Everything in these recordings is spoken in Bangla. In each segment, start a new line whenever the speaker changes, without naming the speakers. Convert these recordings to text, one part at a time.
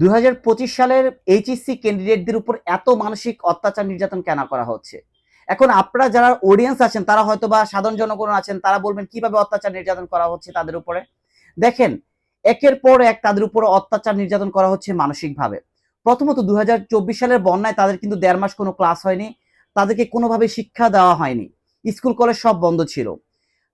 দুই হাজার পঁচিশ সালের এইচএসসি ক্যান্ডিডেটদের উপর এত মানসিক অত্যাচার নির্যাতন কেন করা হচ্ছে? এখন আপনারা যারা অডিয়েন্স আছেন, তারা হয়তো বা সাধারণ জনগণ আছেন, তারা বলবেন, কীভাবে অত্যাচার নির্যাতন করা হচ্ছে তাদের উপরে? দেখেন, একের পর এক তাদের উপর অত্যাচার নির্যাতন করা হচ্ছে মানসিকভাবে। প্রথমত দুই হাজার চব্বিশ সালের বন্যায় তাদের কিন্তু দেড় মাস কোনো ক্লাস হয়নি, তাদেরকে কোনোভাবে শিক্ষা দেওয়া হয়নি, স্কুল, কলেজ সব বন্ধ ছিল।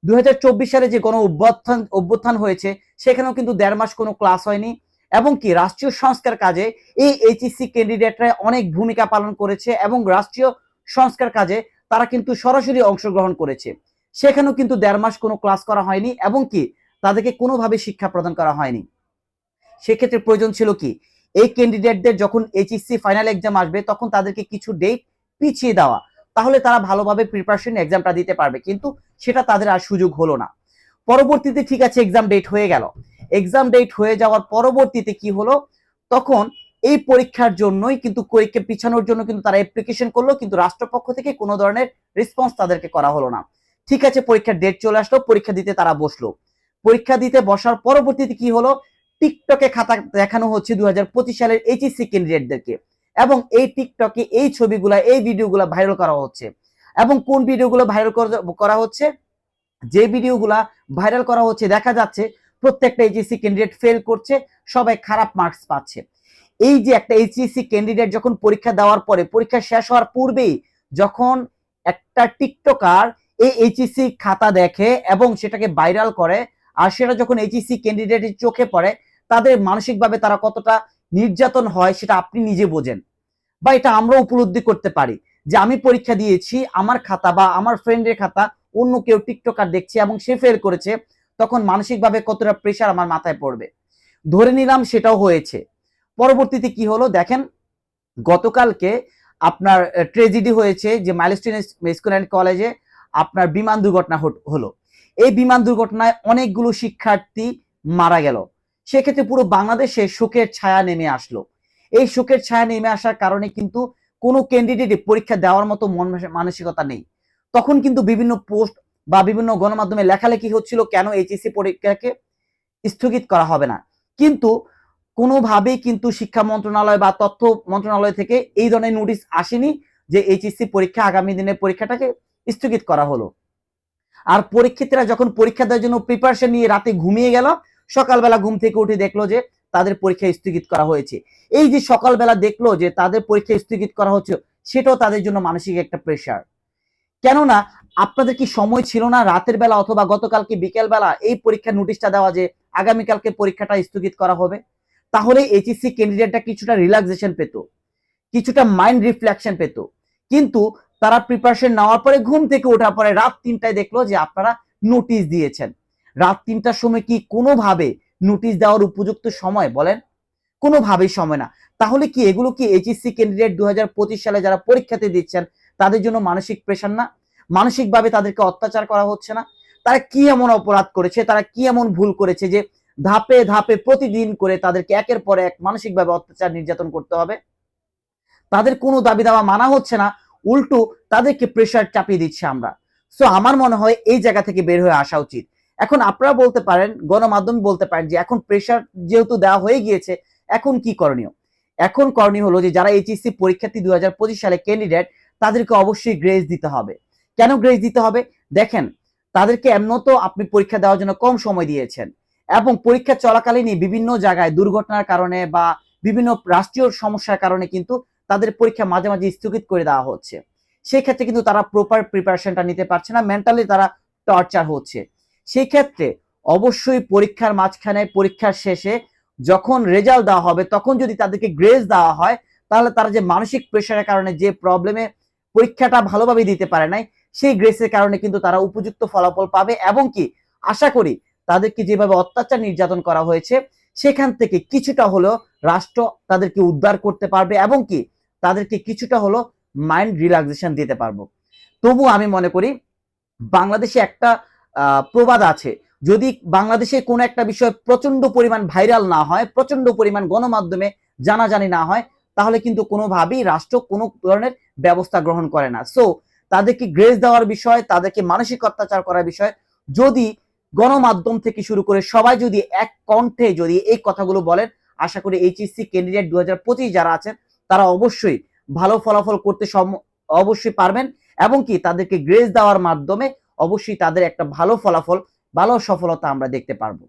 দুই হাজার চব্বিশ সালে যে গণ অভ্যুত্থান অভ্যুত্থান হয়েছে, সেখানেও কিন্তু দেড় মাস কোনো ক্লাস হয়নি। এবং কি রাষ্ট্রীয় সংস্কার কাজে এই এইচএসসি ক্যান্ডিডেটরা অনেক ভূমিকা পালন করেছে এবং রাষ্ট্রীয় সংস্কার কাজে তারা কিন্তু সরাসরি অংশগ্রহণ করেছে। সেখানেও কিন্তু দেড় মাস কোনো ক্লাস করা হয়নি এবং কি তাদেরকে কোনোভাবে শিক্ষা প্রদান করা হয়নি। সেক্ষেত্রে প্রয়োজন ছিল কি এই ক্যান্ডিডেটদের যখন এইচএসসি ফাইনাল এক্সাম আসবে তখন তাদেরকে কিছু ডেট পিছিয়ে দেওয়া। তাহলে তারা ভালোভাবে প্রিপারেশন এক্সামটা দিতে পারবে। কিন্তু সেটা তাদের আর সুযোগ হলো না। পরবর্তীতে ঠিক আছে এক্সাম ডেট হয়ে গেল। এক্সাম ডেট হয়ে যাওয়ার পরবর্তীতে কি হলো? তখন এই পরীক্ষার জন্যই কিন্তু পরীক্ষা পিছানোর জন্য কিন্তু তারা অ্যাপ্লিকেশন করল, কিন্তু রাষ্ট্রপক্ষ থেকে কোনো ধরনের রেসপন্স তাদেরকে করা হলো না। ঠিক আছে, পরীক্ষার ডেট চলে আসলো, পরীক্ষা দিতে তারা বসল। পরীক্ষা দিতে বসার পরবর্তীতে কি হলো? টিকটকে খাতা দেখানো হচ্ছে দু হাজার পঁচিশ সালের এইচএসসি ক্যান্ডিডেটদেরকে এবং এই টিকটকে এই ছবিগুলা, এই ভিডিওগুলা ভাইরাল করা হচ্ছে। এবং কোন ভিডিওগুলো ভাইরাল করা হচ্ছে? যে ভিডিওগুলা ভাইরাল করা হচ্ছে, দেখা যাচ্ছে প্রত্যেকটা এইচএসসি ক্যান্ডিডেট ফেল করছে, সবাই খারাপ মার্কস পাচ্ছে। এই যে একটা এইচএসসি ক্যান্ডিডেট যখন পরীক্ষা দেওয়ার পরে, পরীক্ষা শেষ হওয়ার পূর্বেই যখন একটা টিকটকার এই এইচএসসি খাতা দেখে এবং সেটাকে ভাইরাল করে, আর সেটা যখন এইচএসসি ক্যান্ডিডেটের চোখে পড়ে, তাদের মানসিকভাবে তারা কতটা নির্যাতন হয় সেটা আপনি নিজে বোঝেন। বা এটা আমরা উপলব্ধি করতে পারি যে আমি পরীক্ষা দিয়েছি, আমার খাতা বা আমার ফ্রেন্ডের খাতা অন্য কেউ টিকটকার দেখছে এবং সে ফেল করেছে তখন মানসিকভাবে কতটা প্রেশার আমার মাথায় পড়বে। ধরে নিলাম সেটাও হয়েছে। পরবর্তীতে কি হলো দেখেন, গতকালকে আপনার ট্রেজিডি হয়েছে যে মাইলস্টোন স্কুল অ্যান্ড কলেজে আপনার বিমান দুর্ঘটনা হলো। এই বিমান দুর্ঘটনায় অনেকগুলো শিক্ষার্থী মারা গেল। সেক্ষেত্রে পুরো বাংলাদেশে শোকের ছায়া নেমে আসলো। এই শোকের ছায়া নেমে আসার কারণে কিন্তু কোনো ক্যান্ডিডেটে পরীক্ষা দেওয়ার মতো মন, মানসিকতা নেই। তখন কিন্তু বিভিন্ন পোস্ট বা বিভিন্ন গণমাধ্যমে লেখালেখি হচ্ছিল কেন এইচএসসি পরীক্ষাকে স্থগিত করা হবে না? কিন্তু কোনোভাবেই কিন্তু শিক্ষা মন্ত্রণালয় বা তথ্য মন্ত্রণালয় থেকে এই ধরনের নোটিশ আসেনি যে এইচএসসি পরীক্ষা আগামী দিনের পরীক্ষাটাকে স্থগিত করা হলো। আর পরীক্ষার্থীরা যখন পরীক্ষা দেওয়ার জন্য প্রিপারেশন নিয়ে রাতে ঘুমিয়ে গেল, সকালবেলা ঘুম থেকে উঠে দেখল যে তাদের পরীক্ষা স্থগিত করা হয়েছে। এই যে সকালবেলা দেখল যে তাদের পরীক্ষা স্থগিত করা হচ্ছে, সেটাও তাদের জন্য মানসিক একটা প্রেশার কেননা আপনাদের কি সময় ছিল না রাতের বেলা অথবা গতকালকে বিকেল বেলা এই পরীক্ষার নোটিশটা দেওয়া যে আগামীকালকে পরীক্ষাটা স্থগিত করা হবে? তাহলে এইচএসসি ক্যান্ডিডেটটা কিছুটা রিল্যাক্সেশন পেত, কিছুটা মাইন্ড রিফ্লেকশন পেত। কিন্তু তারা প্রিপারেশন নেওয়ার পরে ঘুম থেকে ওঠার পরে রাত তিনটায় দেখল যে আপনারা নোটিশ দিয়েছেন। রাত তিনটার সময় কি কোনোভাবে নোটিশ দেওয়ার উপযুক্ত সময় বলেন? কোনোভাবেই সময় না। তাহলে কি এগুলো কি এইচএসসি ক্যান্ডিডেট দু হাজার পঁচিশ সালে যারা পরীক্ষাতে দিচ্ছেন তাদের জন্য মানসিক প্রেশার না। মানসিকভাবে তাদেরকে অত্যাচার করা হচ্ছে না। তারা কি এমন অপরাধ করেছে, তারা কি এমন ভুল করেছে যে ধাপে ধাপে প্রতিদিন করে তাদেরকে একের পর এক মানসিকভাবে অত্যাচার নির্যাতন করতে হবে? তাদের কোনো দাবি দাওয়া মানা হচ্ছে না। উল্টো তাদেরকে প্রেশার চাপিয়ে দিচ্ছে আমরা। সো আমার মনে হয় এই জায়গা থেকে বের হয়ে আসা উচিত। এখন আপনারা বলতে পারেন, গণমাধ্যম বলতে পারেন যে এখন প্রেশার যেহেতু দেওয়া হয়ে গিয়েছে, এখন কি করণীয়? এখন করণীয় হলো যে যারা এইচএসসি পরীক্ষার্থী দুই হাজার পঁচিশ সালে ক্যান্ডিডেট তাদেরকে অবশ্যই গ্রেস দিতে হবে। কেন গ্রেস দিতে হবে? দেখেন, তাদেরকে এমন তো আপনি পরীক্ষা দেওয়ার জন্য কম সময় দিয়েছেন এবং পরীক্ষা চলাকালীনই বিভিন্ন জায়গায় দুর্ঘটনার কারণে বা বিভিন্ন রাষ্ট্রীয় সমস্যার কারণে কিন্তু তাদের পরীক্ষা মাঝে মাঝে স্থগিত করে দেওয়া হচ্ছে। সেই ক্ষেত্রে কিন্তু তারা প্রপার প্রিপারেশনটা নিতে পারছে না মেন্টালি তারা টর্চার হচ্ছে। সেই ক্ষেত্রে অবশ্যই পরীক্ষার মাঝখানে, পরীক্ষার শেষে যখন রেজাল্ট দেওয়া হবে, তখন যদি তাদেরকে গ্রেস দেওয়া হয়, তাহলে তারা যে মানসিক প্রেশারের কারণে, যে প্রবলেমে পরীক্ষাটা ভালোভাবে দিতে পারে নাই। সেই গ্রেসের কারণে কিন্তু তারা উপযুক্ত ফলাফল পাবে এবং কি, আশা করি তাদেরকে যেভাবে অত্যাচার নির্যাতন করা হয়েছে, সেখান থেকে কিছুটা হলেও রাষ্ট্র তাদেরকে উদ্ধার করতে পারবে এবং কি, তাদেরকে কিছুটা হলো মাইন্ড রিল্যাক্সেশন দিতে পারব। তবু আমি মনে করি বাংলাদেশে একটা প্রবাদ আছে। যদি বাংলাদেশে কোনো একটা বিষয় প্রচণ্ড পরিমাণ ভাইরাল না হয় প্রচণ্ড পরিমাণ গণমাধ্যমে জানাজানি না হয় তাহলে কিন্তু কোনোভাবেই রাষ্ট্র কোনো ধরনের ব্যবস্থা গ্রহণ করে না। সো তাদেরকে গ্রেস দেওয়ার বিষয়, তাদেরকে মানসিক অত্যাচার করার বিষয়, যদি গণমাধ্যম থেকে শুরু করে সবাই যদি এক কণ্ঠে যদি এই কথাগুলো বলেন, আশা করি এইচএসসি ক্যান্ডিডেট দু হাজার পঁচিশ যারা আছেন, তারা অবশ্যই ভালো ফলাফল করতে অবশ্যই পারবেন এবং কি তাদেরকে গ্রেস দেওয়ার মাধ্যমে অবশ্যই তাদের একটা ভালো ফলাফল, ভালো সফলতা আমরা দেখতে পারব।